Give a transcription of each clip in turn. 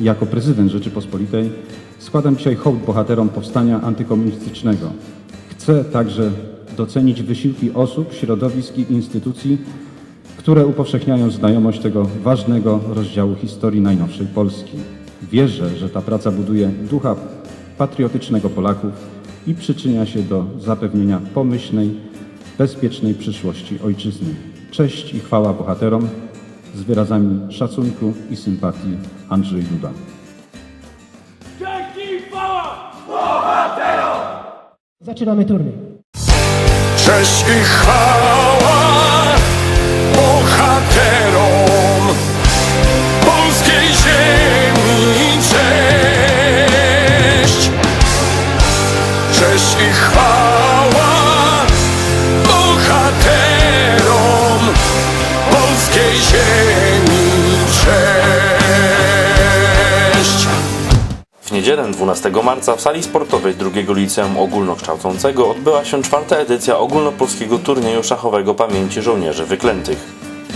Jako prezydent Rzeczypospolitej składam dzisiaj hołd bohaterom powstania antykomunistycznego. Chcę także docenić wysiłki osób, środowisk i instytucji, które upowszechniają znajomość tego ważnego rozdziału historii najnowszej Polski. Wierzę, że ta praca buduje ducha patriotycznego Polaków i przyczynia się do zapewnienia pomyślnej, bezpiecznej przyszłości ojczyzny. Cześć i chwała bohaterom z wyrazami szacunku i sympatii Andrzej Duda. Dzięki i chwała! Zaczynamy turniej. Cześć i chwała 12 marca w sali sportowej drugiego liceum ogólnokształcącego odbyła się czwarta edycja ogólnopolskiego turnieju szachowego pamięci żołnierzy wyklętych.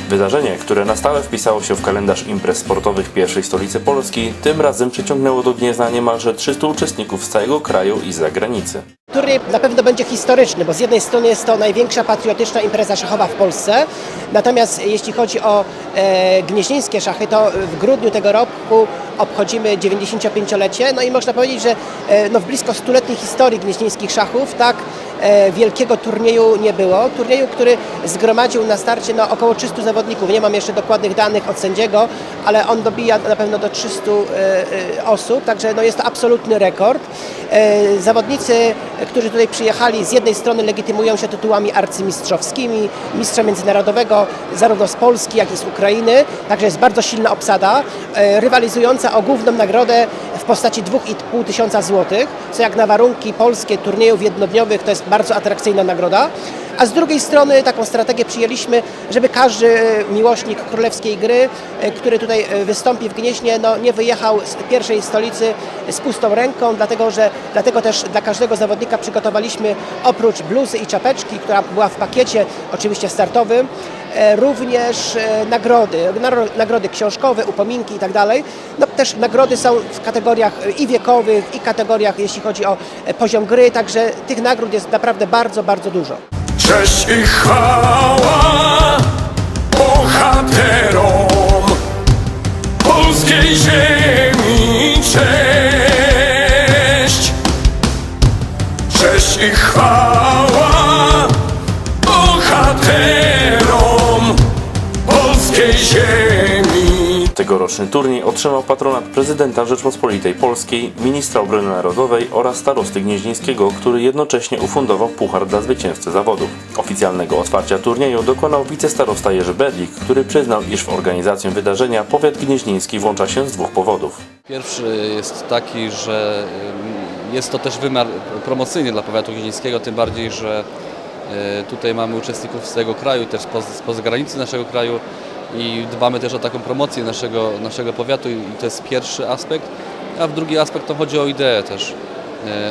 Wydarzenie, które na stałe wpisało się w kalendarz imprez sportowych pierwszej stolicy Polski, tym razem przyciągnęło do Gniezna niemalże 300 uczestników z całego kraju i z zagranicy. Turniej na pewno będzie historyczny, bo z jednej strony jest to największa patriotyczna impreza szachowa w Polsce, natomiast jeśli chodzi o e, gnieźnieńskie szachy, to w grudniu tego roku obchodzimy 95-lecie, no i można powiedzieć, że e, no w blisko stuletniej historii gnieźnieńskich szachów tak wielkiego turnieju nie było. Turnieju, który zgromadził na starcie no, około 300 zawodników. Nie mam jeszcze dokładnych danych od sędziego, ale on dobija na pewno do 300 e, e, osób, także no, jest to absolutny rekord. E, Zawodnicy, którzy tutaj przyjechali, z jednej strony legitymują się tytułami arcymistrzowskimi, mistrza międzynarodowego zarówno z Polski, jak i z Ukrainy, także jest bardzo silna obsada, e, rywalizująca o główną nagrodę w postaci 2,5 tysiąca złotych, co jak na warunki polskie turniejów jednodniowych to jest bardzo atrakcyjna nagroda. A z drugiej strony taką strategię przyjęliśmy, żeby każdy e, miłośnik królewskiej gry, e, który tutaj e, wystąpi w Gnieźnie, no, nie wyjechał z pierwszej stolicy z pustą ręką, dlatego że dlatego też dla każdego zawodnika przygotowaliśmy oprócz bluzy i czapeczki, która była w pakiecie oczywiście startowym, również e, nagrody, nagrody książkowe, upominki i tak. No też nagrody są w kategoriach e, i wiekowych, i kategoriach jeśli chodzi o e, poziom gry, także tych nagród jest naprawdę bardzo, bardzo dużo. Cześć i chwała bohaterom polskiej ziemi. Cześć, cześć i chwała bohaterom Tegoroczny turniej otrzymał patronat prezydenta Rzeczpospolitej Polskiej, ministra obrony narodowej oraz starosty gnieźnieńskiego, który jednocześnie ufundował puchar dla zwycięzcy zawodów. Oficjalnego otwarcia turnieju dokonał wicestarosta Jerzy Bedlik, który przyznał, iż w organizację wydarzenia powiat gnieźnieński włącza się z dwóch powodów. Pierwszy jest taki, że ym, jest to też wymiar promocyjny dla powiatu gnieźnieńskiego, tym bardziej, że y, tutaj mamy uczestników z całego kraju, też spoza, spoza granicy naszego kraju i dbamy też o taką promocję naszego, naszego powiatu i to jest pierwszy aspekt. A w drugi aspekt to chodzi o ideę też,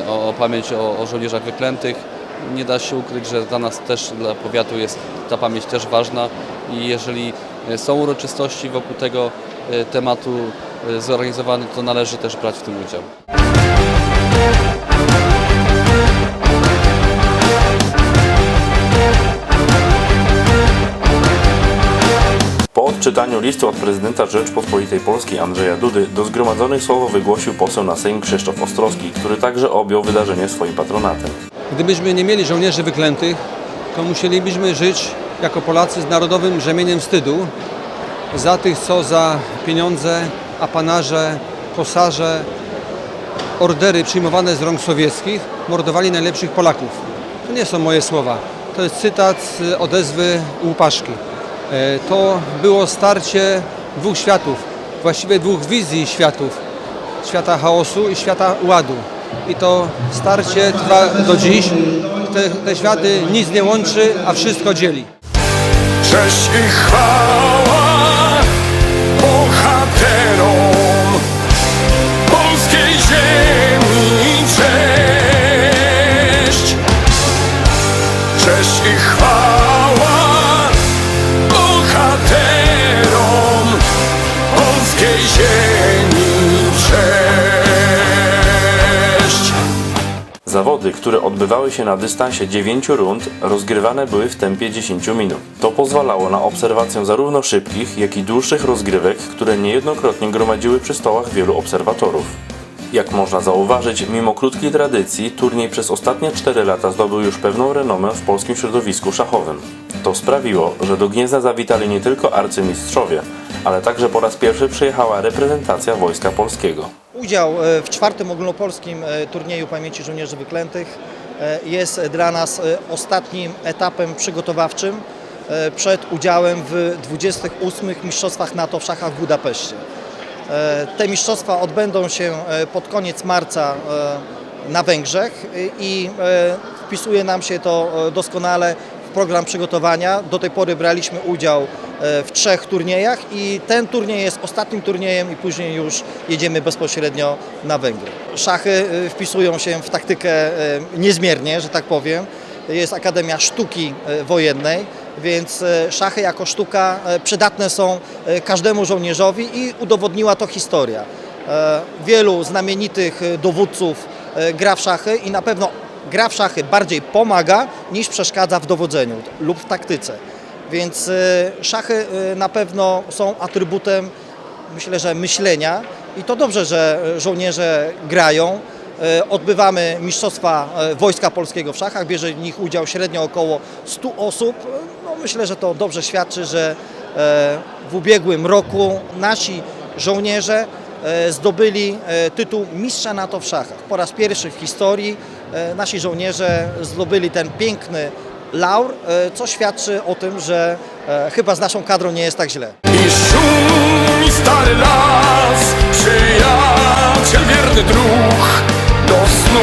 y, o, o pamięć o, o żołnierzach wyklętych. Nie da się ukryć, że dla nas też, dla powiatu jest ta pamięć też ważna i jeżeli y, są uroczystości wokół tego y, tematu zorganizowane, to należy też brać w tym udział. Odczytaniu listu od prezydenta Rzeczpospolitej Polskiej Andrzeja Dudy do zgromadzonych słowo wygłosił poseł na Sejm Krzysztof Ostrowski, który także objął wydarzenie swoim patronatem. Gdybyśmy nie mieli żołnierzy wyklętych, to musielibyśmy żyć jako Polacy z narodowym rzemieniem wstydu za tych, co za pieniądze, apanarze, kosarze, ordery przyjmowane z rąk sowieckich mordowali najlepszych Polaków. To nie są moje słowa. To jest cytat z odezwy Łupaszki. E, To było starcie dwóch światów, właściwie dwóch wizji światów. Świata chaosu i świata ładu. I to starcie trwa do dziś. Te, te światy nic nie łączy, a wszystko dzieli. Cześć i chwała Zawody, które odbywały się na dystansie 9 rund, rozgrywane były w tempie 10 minut. To pozwalało na obserwację zarówno szybkich, jak i dłuższych rozgrywek, które niejednokrotnie gromadziły przy stołach wielu obserwatorów. Jak można zauważyć, mimo krótkiej tradycji, turniej przez ostatnie 4 lata zdobył już pewną renomę w polskim środowisku szachowym. To sprawiło, że do Gniezna zawitali nie tylko arcymistrzowie, ale także po raz pierwszy przyjechała reprezentacja Wojska Polskiego. Udział e, w czwartym ogólnopolskim e, turnieju pamięci żołnierzy wyklętych e, jest dla nas ostatnim etapem przygotowawczym przed udziałem w 28 Mistrzostwach NATO w szachach w Budapeszcie. Te mistrzostwa odbędą się pod koniec marca na Węgrzech i- wpisuje nam się to doskonale program przygotowania. Do tej pory braliśmy udział e, w trzech turniejach i ten turniej jest ostatnim turniejem i później już jedziemy bezpośrednio na Węgry. Szachy e, wpisują się w taktykę e, niezmiernie, że tak powiem. Jest Akademia Sztuki Wojennej, więc szachy jako sztuka przydatne są każdemu żołnierzowi i udowodniła to historia. Wielu znamienitych dowódców gra w szachy i na pewno gra w szachy bardziej pomaga niż przeszkadza w dowodzeniu lub w taktyce. Więc e, szachy e, na pewno są atrybutem, myślę, że myślenia i to dobrze, że żołnierze grają. E, Odbywamy Mistrzostwa Wojska Polskiego w szachach, bierze w nich udział średnio około 100 osób. No, myślę, że to dobrze świadczy, że w ubiegłym roku nasi żołnierze zdobyli tytuł mistrza NATO w szachach. Po raz pierwszy w historii nasi żołnierze zdobyli ten piękny laur, e, co świadczy o tym, że e, chyba z naszą kadrą nie jest tak źle. I szumi stary las Przyjaciel wierny druh Do snu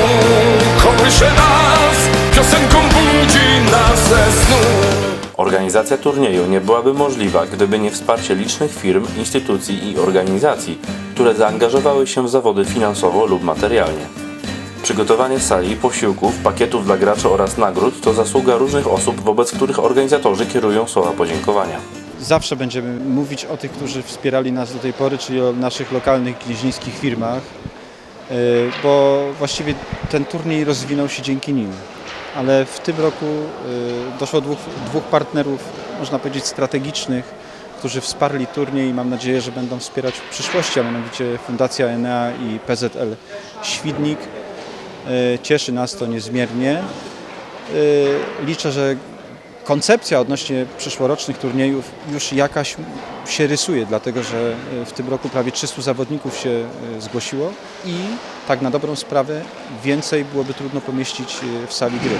kołysze nas Piosenką budzi nas ze snu Organizacja turnieju nie byłaby możliwa, gdyby nie wsparcie licznych firm, instytucji i organizacji, które zaangażowały się w zawody finansowo lub materialnie. Przygotowanie sali, posiłków, pakietów dla graczy oraz nagród to zasługa różnych osób, wobec których organizatorzy kierują słowa podziękowania. Zawsze będziemy mówić o tych, którzy wspierali nas do tej pory, czyli o naszych lokalnych gnieźnieńskich firmach, yy, bo właściwie ten turniej rozwinął się dzięki nim. Ale w tym roku yy, doszło dwóch, dwóch partnerów, można powiedzieć strategicznych, którzy wsparli turniej i mam nadzieję, że będą wspierać w przyszłości, a mianowicie Fundacja Enea i PZL Świdnik. Yy, Cieszy nas to niezmiernie. Yy, Liczę, że koncepcja odnośnie przyszłorocznych turniejów już jakaś się rysuje, dlatego że e, w tym roku prawie 300 zawodników się e, zgłosiło i tak na dobrą sprawę więcej byłoby trudno pomieścić e, w sali gry.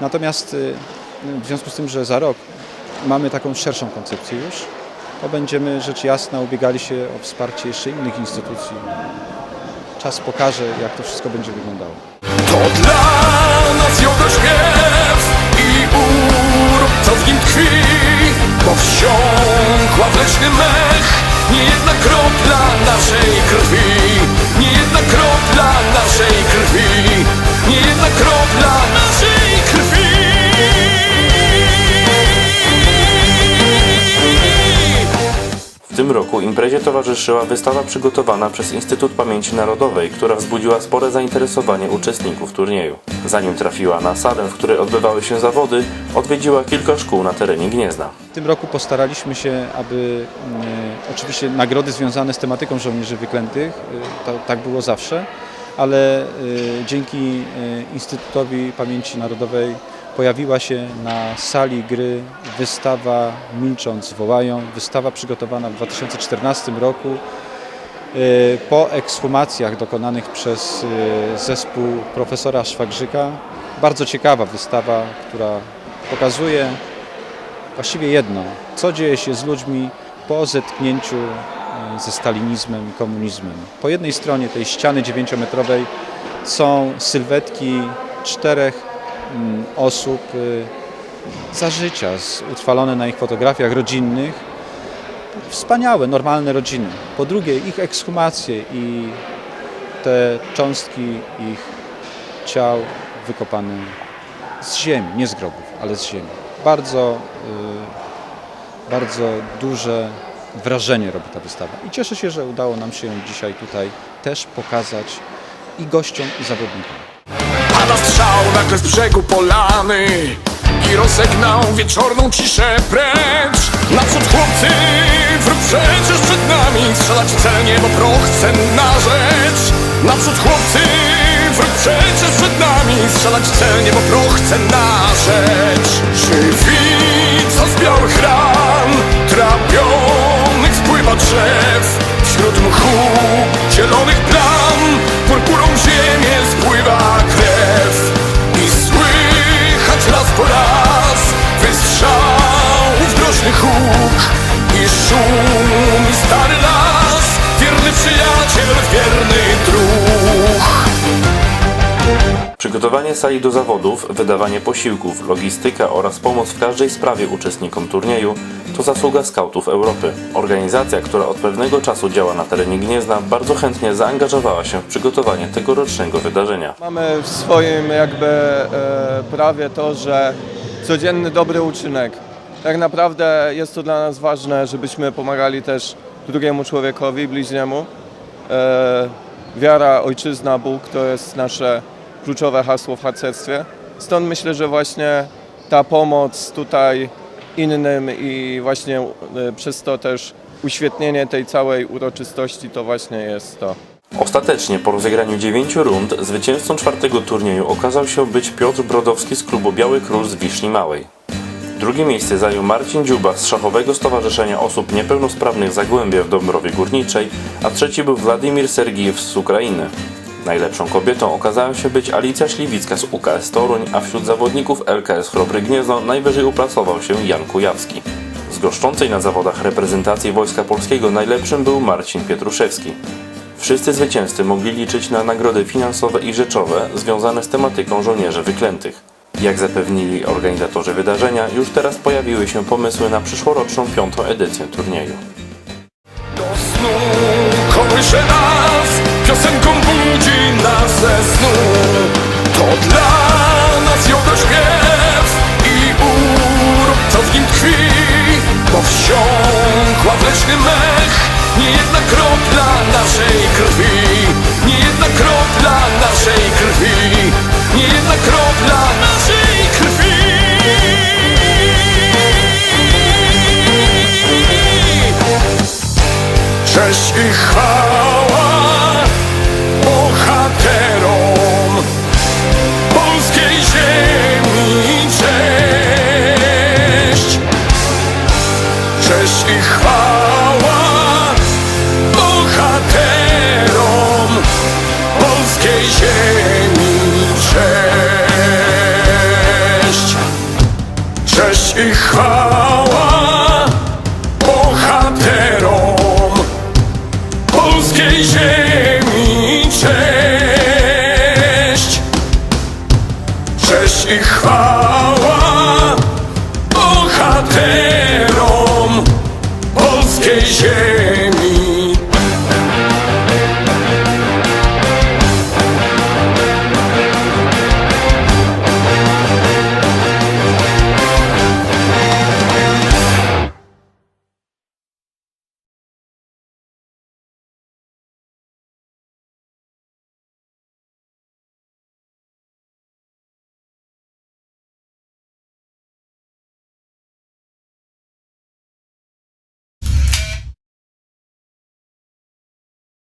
Natomiast e, w związku z tym, że za rok mamy taką szerszą koncepcję już, to będziemy rzecz jasna ubiegali się o wsparcie jeszcze innych instytucji. Czas pokaże, jak to wszystko będzie wyglądało. To dla nas śpiew i urok, co w nim tkwi Bo wsiąkła w leśny mech Niejedna kropla naszej krwi Niejedna kropla naszej krwi Niejedna kropla naszej tym roku imprezie towarzyszyła wystawa przygotowana przez Instytut Pamięci Narodowej, która wzbudziła spore zainteresowanie uczestników turnieju. Zanim trafiła na salę, w której odbywały się zawody, odwiedziła kilka szkół na terenie Gniezna. W tym roku postaraliśmy się, aby mm, oczywiście nagrody związane z tematyką żołnierzy wyklętych, to, tak było zawsze, ale y, dzięki y, Instytutowi Pamięci Narodowej pojawiła się na sali gry wystawa Milcząc wołają, wystawa przygotowana w 2014 roku y, po ekshumacjach dokonanych przez y, zespół profesora Szwagrzyka. Bardzo ciekawa wystawa, która pokazuje właściwie jedno, co dzieje się z ludźmi po zetknięciu e, ze stalinizmem i komunizmem. Po jednej stronie tej ściany dziewięciometrowej są sylwetki czterech osób e, za życia, utrwalone na ich fotografiach rodzinnych. Wspaniałe, normalne rodziny. Po drugie ich ekshumacje i te cząstki ich ciał wykopane z ziemi, nie z grobów, ale z ziemi. Bardzo, y, bardzo duże wrażenie robi ta wystawa. I cieszę się, że udało nam się dzisiaj tutaj też pokazać i gościom, i zawodnikom. A Strzela strzał nagle z brzegu polany I rozegnał wieczorną ciszę precz. Naprzód chłopcy, wróg przecież przed nami Strzelać celnie, bo proch cenna rzecz. Naprzód chłopcy, wróg przecież przed nami Strzelać celnie, bo proch cenna rzecz. Żywi, co z białych ran Trapionych spływa drzew. Wśród mchu zielonych plam I szum i stary las Wierny przyjaciel, wierny druh Przygotowanie sali do zawodów, wydawanie posiłków, logistyka oraz pomoc w każdej sprawie uczestnikom turnieju to zasługa skautów Europy. Organizacja, która od pewnego czasu działa na terenie Gniezna, bardzo chętnie zaangażowała się w przygotowanie tegorocznego wydarzenia. Mamy w swoim jakby e, prawie to, że codzienny dobry uczynek. Tak naprawdę jest to dla nas ważne, żebyśmy pomagali też drugiemu człowiekowi, bliźniemu. E, wiara, ojczyzna, Bóg to jest nasze kluczowe hasło w harcerstwie. Stąd myślę, że właśnie ta pomoc tutaj innym i właśnie e, przez to też uświetnienie tej całej uroczystości to właśnie jest to. Ostatecznie po rozegraniu dziewięciu rund zwycięzcą czwartego turnieju okazał się być Piotr Brodowski z klubu Biały Król z Wiszni Małej. Drugie miejsce zajął Marcin Dziuba z Szachowego Stowarzyszenia Osób Niepełnosprawnych Zagłębia w Dąbrowie Górniczej, a trzeci był Władimir Sergijew z Ukrainy. Najlepszą kobietą okazała się być Alicja Śliwicka z UKS Toruń, a wśród zawodników LKS Chrobry Gniezno najwyżej uplasował się Jan Kujawski. Z goszczącej na zawodach reprezentacji Wojska Polskiego najlepszym był Marcin Pietruszewski. Wszyscy zwycięzcy mogli liczyć na nagrody finansowe i rzeczowe związane z tematyką żołnierzy wyklętych. Jak zapewnili organizatorzy wydarzenia, już teraz pojawiły się pomysły na przyszłoroczną piątą edycję turnieju. Do snu Cześć i chwała bohaterom polskiej ziemi. Cześć, cześć i chwała bohaterom polskiej ziemi. Cześć, cześć i chwała. de.